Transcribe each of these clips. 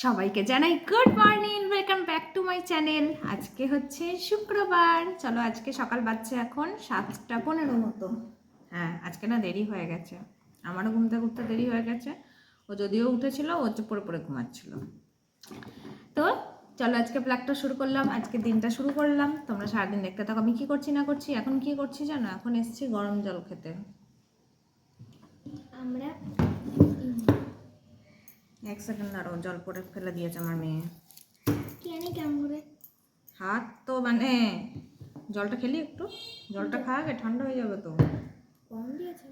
সবাইকে জানাই good morning welcome back to my channel আজকে হচ্ছে শুক্রবার। চলো আজকে সকাল বাজছে এখন সাতটা পনেরো মতো। হ্যাঁ আজকে না দেরি হয়ে গেছে। আমারও ঘুমতে ঘুরতে দেরি হয়ে গেছে। ও যদিও উঠেছিল, ও পরে পরে ঘুমাচ্ছিল। তো চলো আজকে ব্লগটা শুরু করলাম। আজকে দিনটা শুরু করলাম। তোমরা সারাদিন দেখতে থাকো, আমি কী করছি না করছি, এখন কি করছি জানো? এখন এসেছি গরম জল খেতে। আমরা এক সেকেন্ড আরও জল পরে ফেলে দিয়েছে আমার মেয়ে। কেন কেমন করে? হাত তো মানে জলটা খেলি একটু? জলটা খা আগে ঠান্ডা হয়ে যাবে তো। কম দিয়েছে।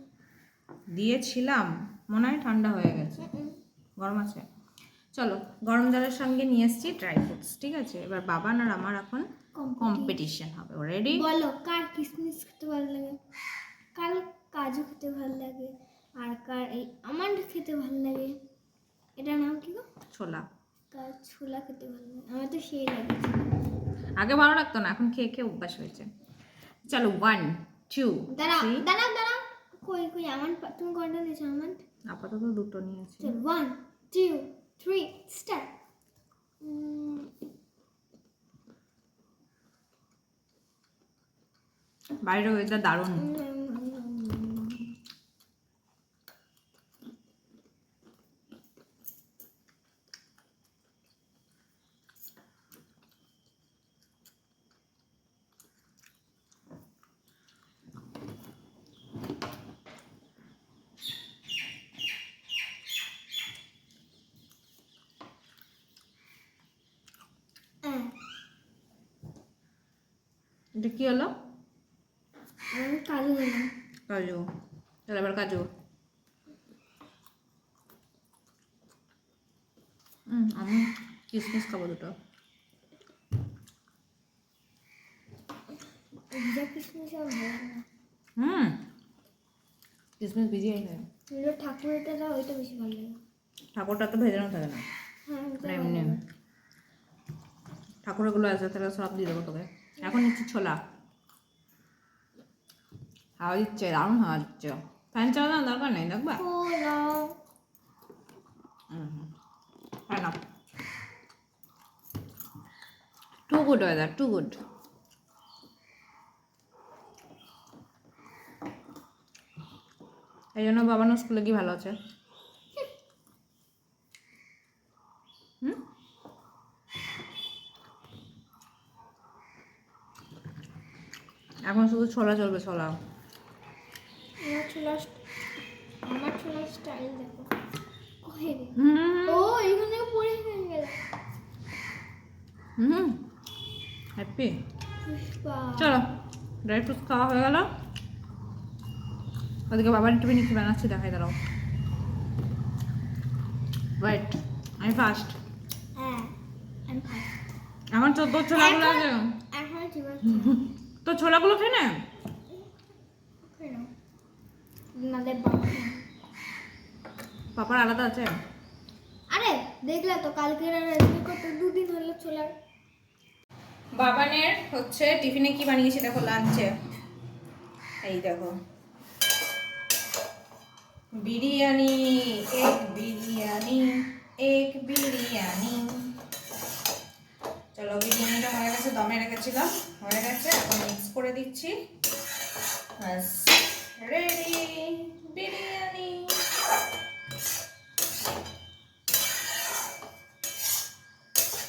দিয়েছিলাম মনে হয় ঠান্ডা হয়ে গেছে। গরম আছে। চলো গরম জলের সঙ্গে নিয়ে এসেছি ড্রাই ফ্রুটস ঠিক আছে? এবার বাবা আর আমার এখন কম্পিটিশন হবে। রেডি বলো কার কিসমিস খেতে ভালো লাগে? কার কাজু খেতে ভালো লাগে? আর কার এই আমান্ড খেতে ভালো লাগে? এটার নাম কি গো? ছোলা। কার ছোলা খেতে ভালো লাগে। আমার তো সেই লাগে। আগে ভালো লাগতো না এখন খেয়ে খেয়ে অভ্যাস হয়েছে। চলো ওয়ান টু দাঁড়াও দাঁড়াও দাঁড়াও। কই কই আমার তুমি কোনটা নিয়েছো আমার আপাতত দুটো নিয়েছি। ওয়ান টু থ্রি স্টার্ট বাইরে ওয়েদার দারুণ হ্যাঁ এটা কি হলো? কাজু কাজু। তাহলে এবার কাজু। হুম আমি কিসমিস খাব দুটো। হুম। কিসমিস ভিজিয়ে ঠাকুরেরটা দাও ওইটা বেশি ভালো লাগে। ঠাকুরটা তো ভেজানো থাকে না। হ্যাঁ মানে এমনি। ঠাকুরগুলো আছে তাহলে সব দিয়ে দেবো তোকে। এখন নিচ্ছি ছোলা। হাওয়া দিচ্ছে, দারুণ হাওয়া দিচ্ছে। ফ্যান চালানোর দরকার নেই, দেখবা? Too good weather too good এই জন্য বাবানো স্কুলে কি ভালো আছে হুম এখন শুধু ছোলা চলবে ছোলা। আমার ছোলা আমার ছোলা স্টাইল দেখো। হুম। ও এখানে পড়ে গেল। হুম। হ্যাপি চলো ড্রাই ফ্রুটস খাওয়া হয়ে গেল। ওদিকে বাবার টিফিন কি বানাচ্ছি দেখাই দাঁড়াও। ওয়েট আমি ফার্স্ট হ্যাঁ আমার তোর ছোলাগুলো এখন তোর ছোলাগুলো খেয়ে নে। পাপার আলাদা আছে। আরে দেখলে তো কালকে করতে দুদিন হলো ছোলার। বাবানের হচ্ছে টিফিনে কি বানিয়েছি দেখো লাঞ্চে। এই দেখো। বিরিয়ানি এক বিরিয়ানি এক বিরিয়ানি। চলো বিরিয়ানিটা হয়ে গেছে দমে রেখেছিলাম, হয়ে গেছে, এখন মিক্স করে দিচ্ছি। ব্যাস রেডি বিরিয়ানি।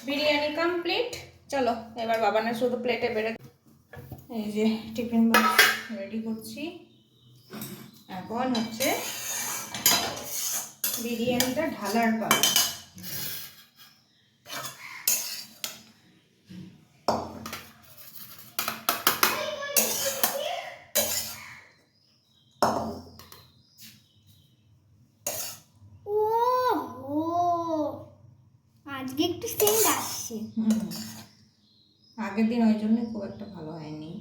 বিরিয়ানি কমপ্লিট চলো, এবার বাবানের শুধু প্লেটে বেড়ে এই যে টিফিন বক্স রেডি করছি। এখন হচ্ছে বিরিয়ানিটা ঢালার পালা ও ও আজকে একটু সেন্ট আসছে। আগের দিন ওই জন্য খুব একটা ভালো হয়নি।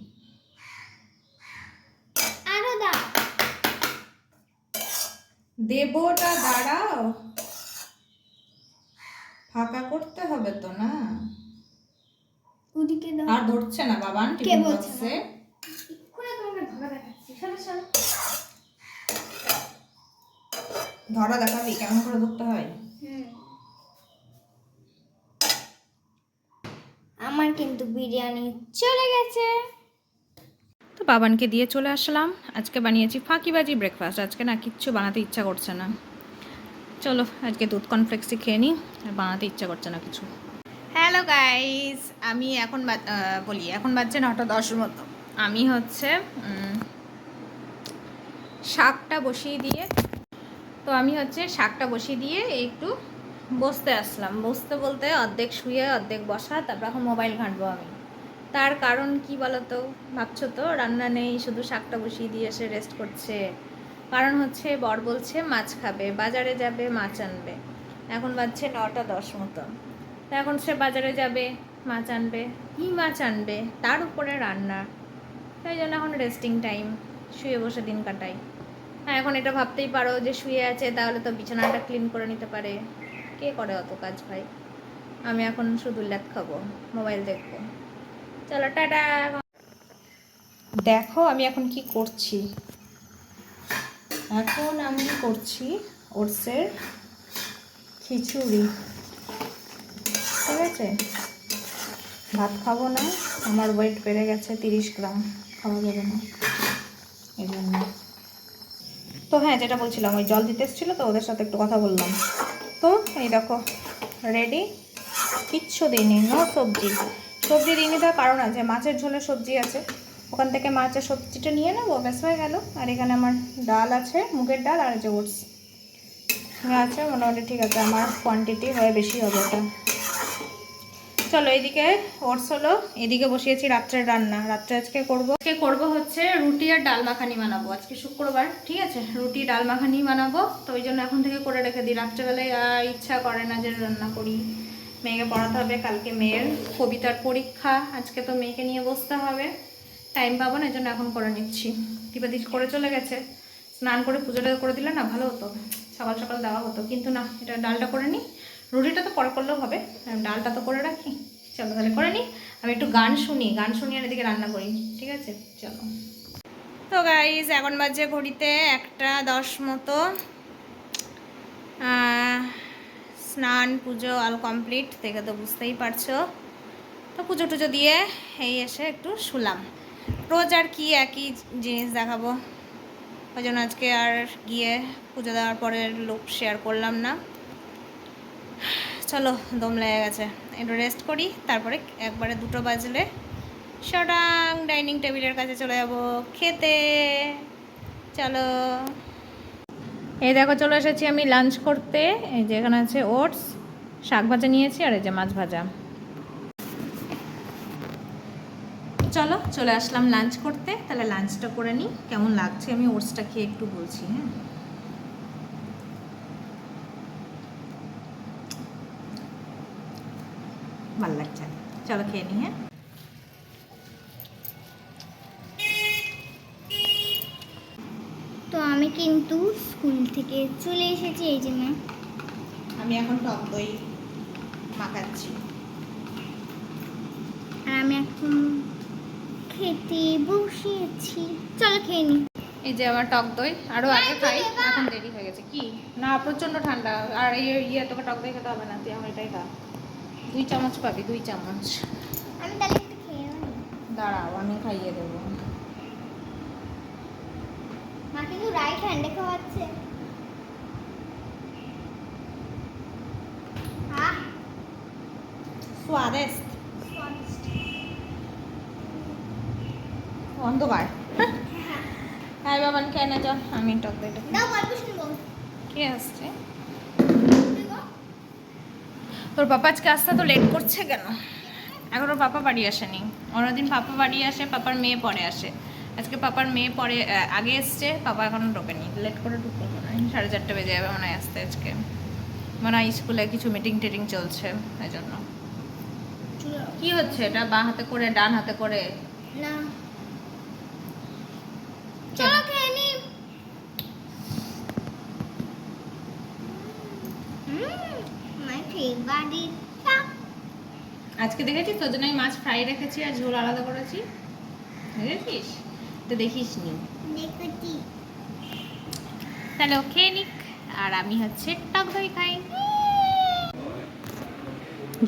আরও দাও। দেবটা দাঁড়াও। ফাঁকা করতে হবে তো না? ওদিকে দাও। আর ধরছে না বাবান কে বলছে তোমাকে ধরা দেখাচ্ছি? ধরা দেখাবি কেমন করে ধরতে হয় হুম আমার কিন্তু বিরিয়ানি চলে গেছে। তো বাবানকে দিয়ে চলে আসলাম। আজকে বানিয়েছি ফাঁকিবাজি ব্রেকফাস্ট আজকে না কিচ্ছু বানাতে ইচ্ছা করছে না। চলো আজকে দুধ কনফ্লেক্সই খেয়ে নিই। আর বানাতে ইচ্ছা করছে না কিছু। হ্যালো গাইস আমি এখন বা- বলি এখন বাজছে নটা দশের মতো। আমি হচ্ছে শাকটা বসিয়ে দিয়ে তো আমি হচ্ছে শাকটা বসিয়ে দিয়ে একটু বসতে আসলাম। বসতে বলতে অর্ধেক শুয়ে, অর্ধেক বসা, তারপর এখন মোবাইল ঘাঁটবো আমি। তার কারণ কি বলতো? ভাবছ তো? রান্না নেই, শুধু শাকটা বসিয়ে দিয়ে এসে রেস্ট করছে। কারণ হচ্ছে বর বলছে, মাছ খাবে, বাজারে যাবে, মাছ আনবে। এখন বাজছে নটা দশ মতো। তা এখন সে বাজারে যাবে, মাছ আনবে, কী মাছ আনবে? তার উপরে রান্না। তাই জন্য এখন রেস্টিং টাইম শুয়ে বসে দিন কাটাই। হ্যাঁ এখন এটা ভাবতেই পারো যে শুয়ে আছে, তাহলে তো বিছানাটা ক্লিন করে নিতে পারে। কে করে অত কাজ ভাই? আমি এখন শুধু ল্যাপ খাব, মোবাইল দেখব। চলো, টাটা। দেখো আমি এখন কি করছি। এখন আমি করছি ওটসের খিচুড়ি। ঠিক আছে? ভাত খাব না, আমার ওয়েট বেড়ে গেছে তিরিশ গ্রাম, খাওয়া যাবে না। এই জন্য। তো হ্যাঁ যেটা বলছিলাম, ওই জল দিতে এসেছিল তো, ওদের সাথে একটু কথা বললাম। তো এই দেখো রেডি কিচ্ছু দিইনি নো সবজি। সবজি দিইনি তার কারণ আছে, মাছের ঝোলে সবজি আছে। ওখান থেকে মাছের সবজিটা নিয়ে নেব, ব্যাস হয়ে গেল। আর এখানে আমার ডাল আছে, মুগের ডাল আর যে ওটস। আছে মোটামুটি ঠিক আছে, আমার কোয়ান্টিটি হয়ে বেশি হবে এটা চলো এদিকে ওটস হলো এদিকে বসিয়েছি রাত্রের রান্না। রাত্রে আজকে করব আজকে করব হচ্ছে রুটি আর ডাল মাখানি বানাবো। আজকে শুক্রবার, ঠিক আছে? রুটি, ডাল মাখানি বানাবো। তো ওই জন্য এখন থেকে করে রেখে দিই। রাত্রেবেলায় ইচ্ছা করে না যে রান্না করি। মেয়েকে পড়াতে হবে, কালকে মেয়ের কবিতার পরীক্ষা। আজকে তো মেয়েকে নিয়ে বসতে হবে। টাইম পাবো না, এই জন্য এখন করে নিচ্ছি। টিপাদি করে চলে গেছে। স্নান করে পুজোটা করে দিলে না ভালো হতো। সকাল সকাল দেওয়া হতো। কিন্তু না, এটা ডালটা করে নিই। রুটিটা তো পরে করলেও হবে। ডালটা তো করে রাখি। চলো তাহলে করে নিই আমি একটু গান শুনি। গান শুনি আর এদিকে রান্না করি। ঠিক আছে? চলো। তো গাইজ এখন বাজে ঘড়িতে একটা দশ মতো। স্নান, পুজো অল কমপ্লিট দেখে তো বুঝতেই পারছ। তো পুজো টুজো দিয়ে এই এসে একটু শুলাম। রোজ আর কি একই জিনিস দেখাবো। ওই জন্য আজকে আর গিয়ে পুজো দেওয়ার পরের লুক শেয়ার করলাম না। চলো দম লেগে গেছে। একটু রেস্ট করি, তারপরে একবারে দুটো বাজলে শটাং ডাইনিং টেবিলের কাছে চলে যাব খেতে। চলো। এই দেখো, চলে এসেছি আমি লাঞ্চ করতে। এই যে এখানে আছে ওটস শাক ভাজা নিয়েছি আর এই যে মাছ ভাজা। চলো, চলে আসলাম লাঞ্চ করতে। তাহলে লাঞ্চটা করে নিই কেমন লাগছে আমি ওটসটা খেয়ে একটু বলছি হ্যাঁ? ভালো লাগছে চলো খেয়ে নিই হ্যাঁ? তো আমি কিন্তু স্কুল থেকে চলে এসেছি এই যে ম্যাম আমি এখন টক দই মাখাচ্ছি। আর আমি এখন খেতে বসিয়েছি চলো খেয়ে নি এই যে আমার টক দই আরও আগে খাই এখন দেরি হয়ে গেছে। কি? না প্রচণ্ড ঠান্ডা। আর এই ইয়ে তোকে টক দই খেতে হবে না তুই আমার এটাই খা। দুই চামচ পাবি দুই চামচ। আমি তাহলে একটু খেয়ে দাঁড়াও আমি খাইয়ে দেবো। মা কিন্তু রাইট হ্যান্ডে খাওয়াচ্ছে। অন্ধকার। হ্যাঁ। হ্যাঁ, আমি টক দইটা কে আসছে? তোর পাপা আজকে আসতে তো লেট করছে কেন? এখন ওর পাপা বাড়ি আসেনি। অন্যদিন পাপা বাড়ি আসে পাপার মেয়ে পরে আসে। আজকে পাপার মেয়ে পরে আগে এসছে পাপা এখনও ঢোকেনি। লেট করে ঢুকতে মনে হয়। সাড়ে চারটে বেজে যাবে মনে হয় আসতে আজকে। মনে হয় স্কুলে কিছু মিটিং টিটিং চলছে এই জন্য কি হচ্ছে এটা? বাঁ হাতে করে ডান হাতে করে? না চলো খেয়ে নি মাই ফেভারিট আজকে দেখেছিস তোর জন্য আমি মাছ ফ্রাই রেখেছি আর ঝোল আলাদা করেছি? দেখেছিস? তো দেখিস নি। তাহলে ও খেয়ে নিক। আর আমি হচ্ছে টক দই খাই।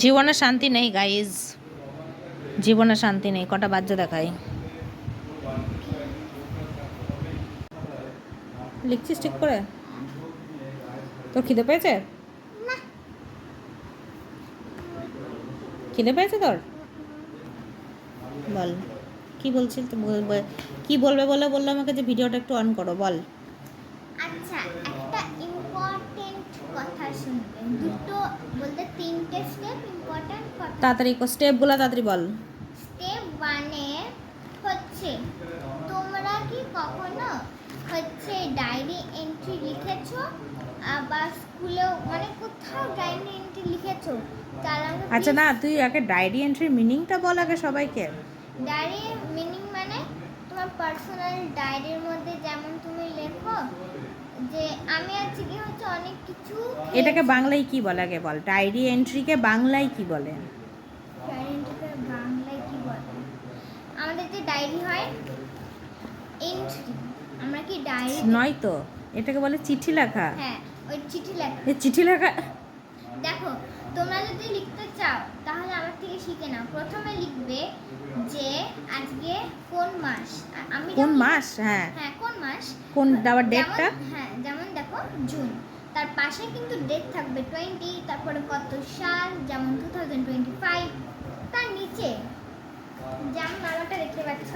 জীবনে শান্তি নেই গাইজ জীবনে শান্তি নেই। কটা বাজ্য দেখাই। লিখছিস ঠিক করে? তোর খিদে পেয়েছে? খিদে পেয়েছে তোর? বল কি বলছিস তো বল- বল- কি বলবে বলে বলল আমাকে যে ভিডিওটা একটু অন করো বল। আচ্ছা একটা ইম্পর্টেন্ট কথা শুনবেন দুটো বলতে তিনটে স্টেপ ইম্পর্টেন্ট কথা। তাড়াতাড়ি স্টেপগুলো তাড়াতাড়ি বল। স্টেপ ওয়ানে হচ্ছে তোমরা কি কখনো হচ্ছে ডায়েরি এন্ট্রি লিখেছো? আবার স্কুলেও মানে কোথাও ডায়েরি এন্ট্রি লিখেছো? আচ্ছা না তুই আগে ডায়েরি এন্ট্রির মিনিংটা বল আগে সবাইকে। ডায়েরি মিনিং মানে তোমার পার্সোনাল ডায়েরির মধ্যে যেমন তুমি লেখো যে আমি আজকে কি হচ্ছে অনেক কিছু এটাকে বাংলায় কি বলে আগে বল? ডায়েরি এন্ট্রিকে বাংলায় কি বলে? ডায়েরিটাকে বাংলায় কি বলে? আমাদের যে ডায়েরি হয় এন্ট্রি আমরা কি ডায়েরি নয় তো এটাকে বলে চিঠি লেখা। হ্যাঁ ওই চিঠি লেখা। এই চিঠি লেখা দেখো তোমরা যদি লিখতে চাও তাহলে আমার থেকে শিখে নাও। প্রথমে লিখবে যে আজকে কোন মাস? আমি কোন মাস? হ্যাঁ। হ্যাঁ কোন মাস? কোন আবার ডেটটা হ্যাঁ যেমন দেখো জুন তার পাশে কিন্তু ডেট থাকবে টোয়েন্টি তারপরে কত সাল? যেমন টু থাউজেন্ড টোয়েন্টি ফাইভ তার নিচে যেমন আমারটা দেখতে পাচ্ছ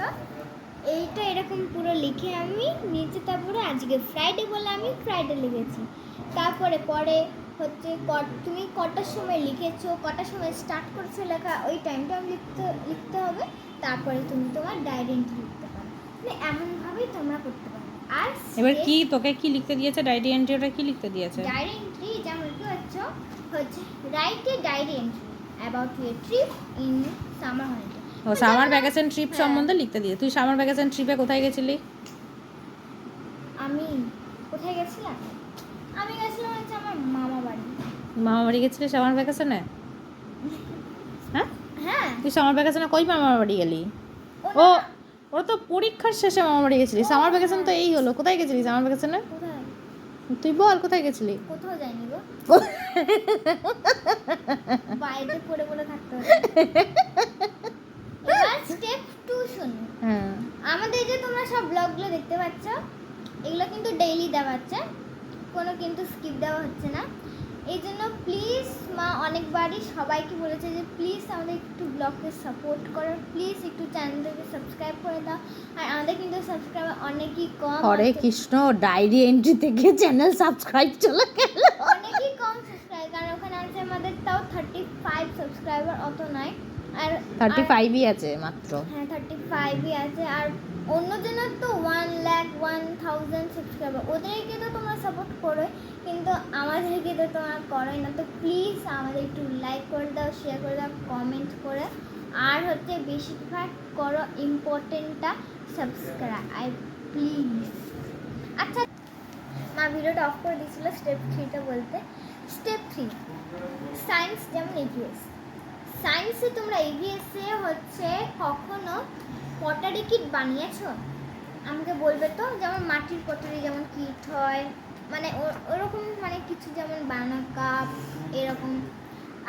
এইটা এরকম পুরো লিখে আমি নিচে তারপরে আজকে ফ্রাইডে বলে আমি ফ্রাইডে লিখেছি। তারপরে পরে হচ্ছে তুমি কটার সময় লিখেছো কটার সময় স্টার্ট করেছ লেখা ওই টাইমটা আমি লিখতে লিখতে হবে তারপরে তুমি তোমার ডায়েরি এন্ট্রি লিখতে পারো। মানে এমনভাবেই তোমরা করতে পারো। আর এবার কি তোকে কি লিখতে দিয়েছে? ডায়েরি এন্ট্রিটা কি লিখতে দিয়েছে? ডায়েরি এন্ট্রি যেমন কি হচ্ছে হচ্ছে write a diary entry about your trip in summer holiday O summer vacation trip. সম্বন্ধে লিখতে দিয়ে। তুই সামার ভ্যাকেশন ট্রিপে কোথায় গেছিলি? আমি কোথায় গেছিলাম আমি গেছিলাম হচ্ছে আমার মামা বাড়ি মামা বাড়ি গেছিলি সামার ভ্যাকেশনে হ্যাঁ? হ্যাঁ। তুই সামার ভ্যাকেশনে কই মামা বাড়ি গেলি? ও ওরা তো পরীক্ষার শেষে মামা বাড়ি গেছিলি সামার ভ্যাকেশন তো এই হলো। কোথায় গেছিলি সামার ভ্যাকেশনে কোথায়? তুই বল কোথায় গেছিলি? কোথাও যাইনি গো। বাইরে পড়ে পড়ে থাকতে এবার স্টেপ টু শুনো। হ্যাঁ। আমাদের যে তোমরা সব ব্লগগুলো দেখতে পাচ্ছ এগুলো কিন্তু ডেইলি দেওয়া হচ্ছে। কোনো কিন্তু স্কিপ দেওয়া হচ্ছে না। এই জন্য প্লিজ মা অনেকবারই সবাইকে বলেছে যে প্লিজ আমাদের একটু ব্লগকে সাপোর্ট করো। প্লিজ একটু চ্যানেলটাকে সাবস্ক্রাইব করে দাও। আর আমাদের কিন্তু সাবস্ক্রাইবার অনেকই কম হরে কৃষ্ণ ডায়েরি এন্ট্রি থেকে চ্যানেল সাবস্ক্রাইব চলে গেল। অনেকই কম সাবস্ক্রাইব কারণ ওখানে আছে আমাদের তাও থার্টি ফাইভ সাবস্ক্রাইবার অত নাই আর থার্টি ফাইভই আছে মাত্র। হ্যাঁ থার্টি ফাইভই আছে। আর অন্যজনের তো one lakh one thousand subscriber ওদেরকে তো তোমরা সাপোর্ট করো কিন্তু আমাদেরকে তো তোমরা করোই না। তো প্লিজ আমাদের একটু লাইক করে দাও শেয়ার করে দাও কমেন্ট করে। আর হচ্ছে বেশিরভাগ করো ইম্পর্টেন্টটা সাবস্ক্রাইব প্লিজ আচ্ছা মা ভিডিওটা অফ করে দিয়েছিল স্টেপ থ্রিটা বলতে। স্টেপ থ্রি সায়েন্স যেমন এগিয়েছে সায়েন্সে তোমরা এগিয়েছে হচ্ছে কখনো পটারি কিট বানিয়েছো? আমাকে বলবে তো যেমন মাটির কতরি যেমন কিট হয় মানে ওরকম মানে কিছু যেমন বানানো কাপ এরকম।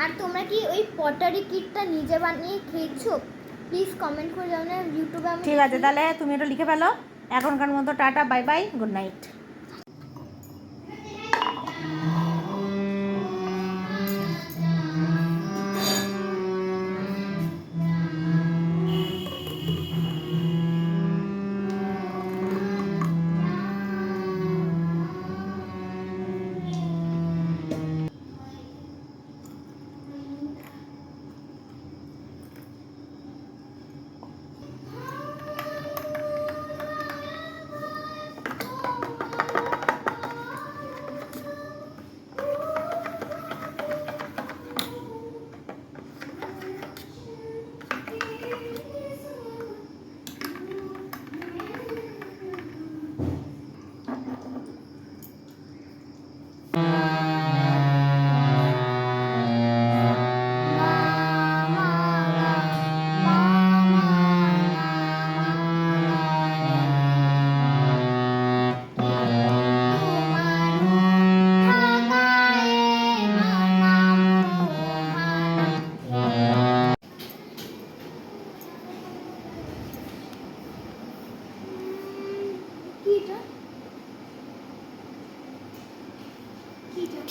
আর তোমরা কি ওই পটারি কিটটা নিজে বানিয়ে খেয়েছো? প্লিজ কমেন্ট করে যাও না ইউটিউবে আমি ঠিক আছে, তাহলে তুমি এটা লিখে ফেলো। এখনকার মতো tata bye bye good night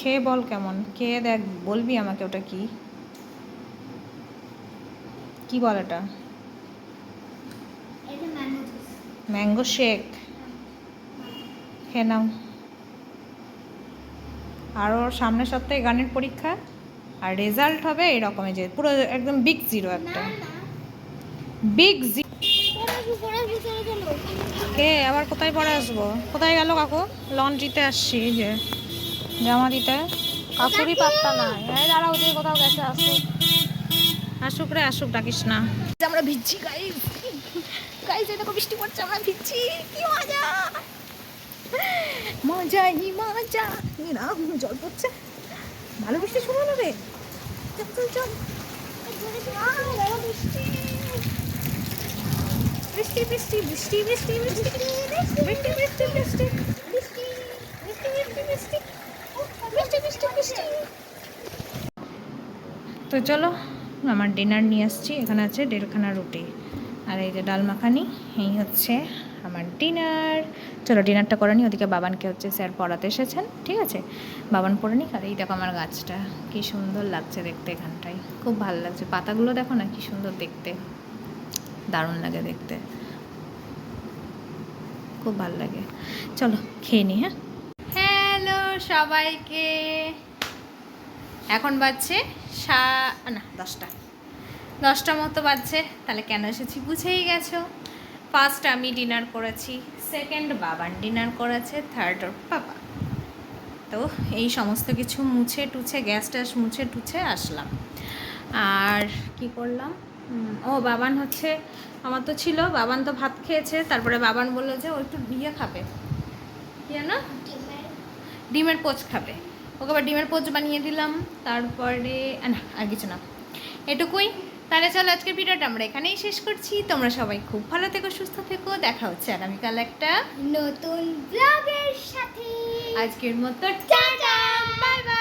খেয়ে বল কেমন? খেয়ে দেখ বলবি আমাকে ওটা কি? কি বল এটা? ম্যাঙ্গো শেক খেয়ে নাও। আর ওর সামনের সপ্তাহে গানের পরীক্ষা আর রেজাল্ট হবে এরকমই যে পুরো একদম বিগ জিরো একটা। বিগ জিরো কে আবার কোথায় পরে আসব? কোথায় গেল কাকু? লন্ড্রিতে আসছি যে। জামা দিতে কাকুরই পাত্তা না এই দাঁড়া ওদের কোথাও গেছে আসুক। আসুক রে আসুক ডাকিস না। আমরা ভিজছি গাইস গাইস দেখো বৃষ্টি পড়ছে আমরা ভিজছি। কি মজা! মজাই মজা। এরকম জল পড়ছে। ভালো বৃষ্টি শুরু হলো রে। চল চল চল। বৃষ্টি বৃষ্টি বৃষ্টি বৃষ্টি বৃষ্টি বৃষ্টি বৃষ্টি বৃষ্টি বৃষ্টি বৃষ্টি বৃষ্টি বৃষ্টি বৃষ্টি তো চলো, আমার ডিনার নিয়ে আসছি। এখানে আছে দেড়খানা রুটি। আর এই যে ডাল মাখানি, এই হচ্ছে আমার ডিনার চলো ডিনারটা করে নি। ওদিকে বাবানকে হচ্ছে স্যার পড়াতে এসেছেন, ঠিক আছে? বাবান পড়ে নিক। আর এই দেখো আমার গাছটা, কি সুন্দর লাগছে দেখতে এখানটায়। খুব ভালো লাগছে। পাতাগুলো দেখো না, কি সুন্দর দেখতে। দারুণ লাগে দেখতে। খুব ভালো লাগে। চলো, খেয়ে নি হ্যাঁ? হ্যালো সবাইকে। এখন বাজছে সা না দশটা। দশটা মতো বাজছে তাহলে কেন এসেছি বুঝেই গেছো। ফার্স্ট আমি ডিনার করেছি সেকেন্ড বাবান ডিনার করেছে থার্ড ওর পাপা তো এই সমস্ত কিছু মুছে টুছে গ্যাস ট্যাস মুছে টুছে আসলাম। আর কি করলাম? ও বাবান হচ্ছে আমার তো ছিল বাবান তো ভাত খেয়েছে তারপরে বাবান বলল যে ও একটু বিয়ে খাবে। কি না ডিমের পোচ খাবে। ওকে আবার ডিমের পোচ বানিয়ে দিলাম তারপরে না আর কিছু না। এটুকুই। তাহলে চলো আজকের ভিডিওটা আমরা এখানেই শেষ করছি। তোমরা সবাই খুব ভালো থেকো সুস্থ থেকো। দেখা হচ্ছে আগামীকাল একটা নতুন ব্লগের সাথে। আজকের মতো টাটা বাই বাই।